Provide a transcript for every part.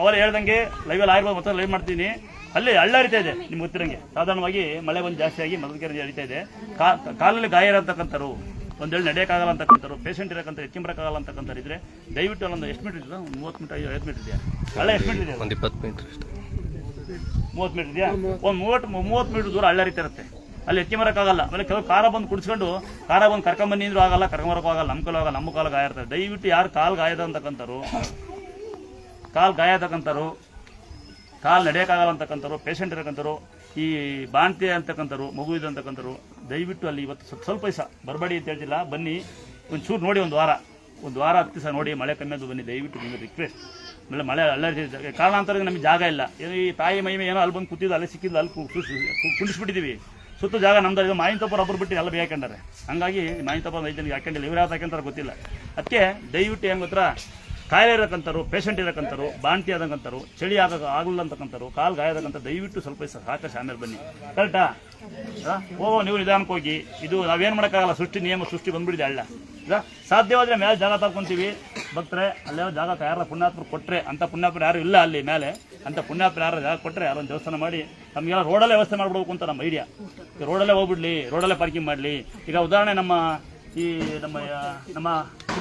ಅವರು ಹೇಳ್ದಂಗೆ ಲೈವಲ್ಲಿ ಆಗಿರ್ಬೋದು ಮತ್ತೆ ಲೈವ್ ಮಾಡ್ತೀನಿ. ಅಲ್ಲಿ ಹಳ್ಳ ಹರಿತಾ ಇದೆ ನಿಮ್ಗೆ ಗೊತ್ತಿರಂಗೆ. ಸಾಧಾರಣವಾಗಿ ಮಳೆ ಬಂದು ಜಾಸ್ತಿ ಆಗಿ ಮದಕೆರೆ ಹರಿತಾ ಇದೆ. ಕಾಲಲ್ಲಿ ಗಾಯ ಇರತಕ್ಕಂಥವ್ರು ಒಂದೇಳು ನಡೆಯೋಕ್ಕಾಗಲ್ಲ ಅಂತಕ್ಕಂಥವ್ರು ಪೇಷಂಟ್ ಇರಕ್ಕಂಥ ಬರೋಕ್ಕಾಗಲ್ಲ ಅಂತಕ್ಕಂಥವ್ರು ಇದ್ರೆ ದಯವಿಟ್ಟು ಅಲ್ಲೊಂದು ಎಷ್ಟು ಮೀಟರ್ ಇದೆ? ಒಂದು ಮೂವತ್ತು ಮೀಟರ್ ಐವತ್ತು ಮೀಟರ್ ಇದೆಯಾ? ಹಳ್ಳ ಎಷ್ಟು ಮೀಟರ್ ಇದೆ? ಒಂದು ಇಪ್ಪತ್ತು ಮೀಟರ್ ಮೂವತ್ತು ಮೀಟರ್ ಇದೆಯಾ? ಒಂದು ಮೂವತ್ತು ಮೂವತ್ತು ಮೀಟರ್ ದೂರ ಹಳ್ಳ ಹರಿತಾ ಇರುತ್ತೆ. ಅಲ್ಲಿ ಹೆಚ್ಚಿ ಮರಕ್ಕಾಗಲ್ಲ ಆಮೇಲೆ ಕೆಲವು ಕಾರ ಬಂದು ಕುಡಿಸ್ಕೊಂಡು ಕಾರ ಬಂದು ಕರ್ಕೊಂಬನ್ನಿ ಅಂದ್ರೂ ಆಗಲ್ಲ ಕರ್ಕೊಂಬರಕ್ಕೂ ಆಗಲ್ಲ ನಮ್ಮ ಕಾಲು ಆಗಲ್ಲ ನಮ್ಮ ಕಾಲ ಗಾಯ ಇರ್ತದೆ. ದಯವಿಟ್ಟು ಯಾರು ಕಾಲು ಗಾಯದ ಅಂತಕ್ಕಂಥವ್ರು ಕಾಲು ಗಾಯ ಆತಕ್ಕಂಥವ್ರು ಕಾಲು ನಡೆಯೋಕ್ಕಾಗಲ್ಲ ಅಂತಕ್ಕಂಥವ್ರು ಪೇಷಂಟ್ ಇರಕ್ಕಂಥವ್ರು, ಈ ಬಾಂತಿ ಅಂತಕ್ಕಂಥವ್ರು, ಮಗು ಇದು ಅಂತಕ್ಕಂಥವ್ರು, ದಯವಿಟ್ಟು ಅಲ್ಲಿ ಇವತ್ತು ಸ್ವಲ್ಪ ಸ್ವಲ್ಪ ದಿವಸ ಬರಬೇಡಿ ಅಂತ ಹೇಳ್ತಿಲ್ಲ. ಬನ್ನಿ, ಒಂಚೂರು ನೋಡಿ ಒಂದು ವಾರ. ಒಂದು ವಾರ, ಹತ್ತು ದಿವಸ ನೋಡಿ, ಮಳೆ ಕಮ್ಮಿ ಅದು ಬನ್ನಿ. ದಯವಿಟ್ಟು ನಿಮಗೆ ರಿಕ್ವೆಸ್ಟ್ ಆಮೇಲೆ ಮಳೆ ಅಲ್ಲರಿ ಕಾರಣಾಂತರ ನಮಗೆ ಜಾಗ ಇಲ್ಲ. ಏನೋ ಈ ತಾಯಿ ಮೈಮೆ ಏನೋ ಅಲ್ಲಿ ಬಂದು ಕೂತಿದ್ದು, ಅಲ್ಲೇ ಸಿಕ್ಕಿದ್ದು, ಅಲ್ಲಿ ಕುಂಡಿಸ್ಬಿಟ್ಟಿದ್ದೀವಿ. ಸುತ್ತ ಜಾಗ ನಮ್ದು ಮಾಯಿನ ತಪ್ಪರು ಒಬ್ಬರು ಬಿಟ್ಟು ಎಲ್ಲ ಬೇಕಂಡಾರೆ ಹಂಗಾಗಿ ಮಾಯಿನ ತಪ್ಪ ಐದು ಜನಕ್ಕೆ ಇವ್ರು ಯಾವ್ದು ಗೊತ್ತಿಲ್ಲ. ಅದಕ್ಕೆ ದಯವಿಟ್ಟು ಹೆಂಗ್ ಗೊತ್ತಾ? ಕಾಯಿಲೆ ಇರಕ್ಕಂಥವ್ರು ಪೇಷಂಟ್ ಇರಕ್ಕಂಥವ್ರು ಬಾಣ್ತಿ ಆದಂಗಂಥರು ಚಳಿ ಆಗ ಆಗಲ್ಲ ಅಂತಕ್ಕಂಥವ್ರು ಕಾಲು ಗಾಯದಕ್ಕಂಥ ದಯವಿಟ್ಟು ಸ್ವಲ್ಪ ಸಾಕ ಆಮೇಲೆ ಬನ್ನಿ. ಕರೆಕ್ಟಾ ಓ ನೀವು ನಿಧಾನಕ್ಕೆ ಹೋಗಿ. ಇದು ನಾವೇನು ಮಾಡೋಕ್ಕಾಗಲ್ಲ, ಸೃಷ್ಟಿ, ನಿಯಮ, ಸೃಷ್ಟಿ ಬಂದ್ಬಿಡಿದೆ ಅಳ್ಳ ಈಗ ಸಾಧ್ಯವಾದ್ರೆ ಮೇಲೆ ಜಾಗ ತಗೊಂತೀವಿ ಭಕ್ತರೆ, ಅಲ್ಲೇ ಜಾಗ ಯಾರ ಪುಣ್ಯಾತ್ಮರು ಕೊಟ್ಟರೆ ಅಂತ ಪುಣ್ಯಾತ್ಮರು ಯಾರು ಇಲ್ಲ ಅಲ್ಲಿ ಮೇಲೆ ಅಂತ ಪುಣ್ಯಾತ್ಮರು ಯಾರು ಜಾಗ ಕೊಟ್ಟರೆ ಯಾರೊಂದು ದೇವಸ್ಥಾನ ಮಾಡಿ ನಮಗೆಲ್ಲ ರೋಡಲ್ಲೇ ವ್ಯವಸ್ಥೆ ಮಾಡ್ಬಿಡ್ಬೇಕು ಅಂತ ನಮ್ಮ ಐಡಿಯಾ. ರೋಡಲ್ಲೇ ಹೋಗ್ಬಿಡ್ಲಿ, ರೋಡಲ್ಲೇ ಪಾರ್ಕಿಂಗ್ ಮಾಡಲಿ. ಈಗ ಉದಾಹರಣೆ ನಮ್ಮ ಈ, ನಮ್ಮ ನಮ್ಮ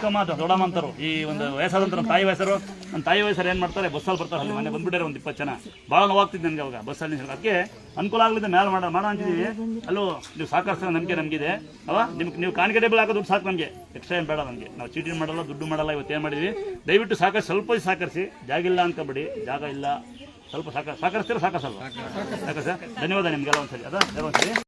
ಚಿಕ್ಕಮ್ಮ ಅಥವಾ ದೊಡ್ಡಮ್ಮ ಈ ಒಂದು ವಯಸ್ಸಾದಂತ ನಮ್ಮ ತಾಯಿ ವಯಸ್ಸರು. ನಮ್ಮ ತಾಯಿ ವಯಸ್ಸರು ಏನು ಮಾಡ್ತಾರೆ? ಬಸ್ಸಲ್ಲಿ ಬರ್ತಾರೆ ಅಲ್ಲಿ, ಮನೆ ಬಂದ್ಬಿಟ್ಟಾರೆ ಒಂದು ಇಪ್ಪತ್ತು ಜನ. ಭಾಳ ನೋವಾಗ್ತಿದ್ದು ನನಗೆ ಅವಾಗ ಬಸ್ಸಲ್ಲಿ ಅದಕ್ಕೆ ಅನುಕೂಲ ಆಗಲಿದೆ ಮೇಲೆ ಮಾಡ, ಮಾಡೋ ಅಂತಿದ್ದೀವಿ ಅಲ್ಲೂ ನೀವು ಸಾಕಷ್ಟು ನಂಬಿಕೆ ನಮಗಿದೆ. ಅವ? ನಿಮ್ಗೆ ನೀವು ಕಾಣಿಕೆ ಟೇಬಲ್ ಹಾಕೋ ದುಡ್ಡು ಸಾಕು ನಮಗೆ. ಎಕ್ಸ್ಟ್ರಾ ಏನು ಬೇಡ ನಮಗೆ. ನಾವು ಚೀಟಿ ಮಾಡಲ್ಲ, ದುಡ್ಡು ಮಾಡಲ್ಲ, ಇವತ್ತು ಏನು ಮಾಡಿದ್ವಿ? ದಯವಿಟ್ಟು ಸಾಕಷ್ಟು, ಸ್ವಲ್ಪ ಸಾಕರಿಸಿ. ಜಾಗ ಇಲ್ಲ ಬಿಡಿ ಜಾಗ ಇಲ್ಲ. ಸ್ವಲ್ಪ ಸಾಕ, ಸಾಕರಿಸ್ತೀರ ಸಾಕಸಲ್ವ? ಸಾಕ ಸರ್. ಧನ್ಯವಾದ ನಿಮಗೆಲ್ಲ ಒಂದ್ಸರಿ. ಅದ ಒಂದ್ಸರಿ.